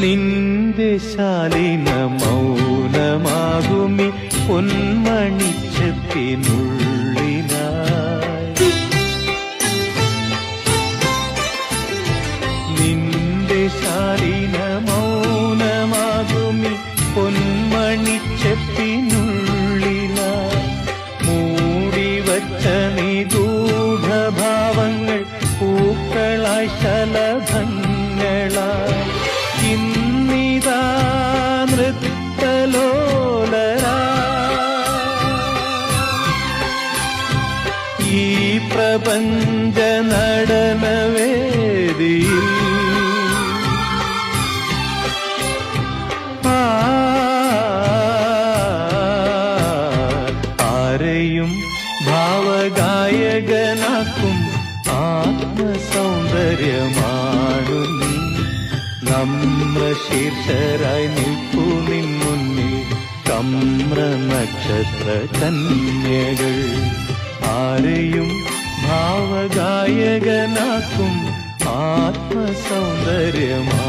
നിന്റെ ശാലിന മൗനമാകുമി പൊന്മണിച്ചത്തിനുള്ളിലായി നിന്റെ ശാലിന മൗനമാകുമി പൊന്മണിച്ചത്തിനുള്ളിലായി മൂടിവച്ച നിഗൂഢഭാവങ്ങൾ പൂക്കളായി ശലഭങ്ങളായി നൃത്തലോലരാ ഈ പ്രപഞ്ച നടനവേദിയിൽ ആരെയും ഭാവഗായകനാക്കും ആത്മസൗന്ദര്യമാണു നീ. നമ്രശീർഷരായി നിൽപ്പു നിൻ നക്ഷത്ര കന്യകൾ ആരെയും ഭാവഗായകനാക്കും ആത്മസൗന്ദര്യമാണു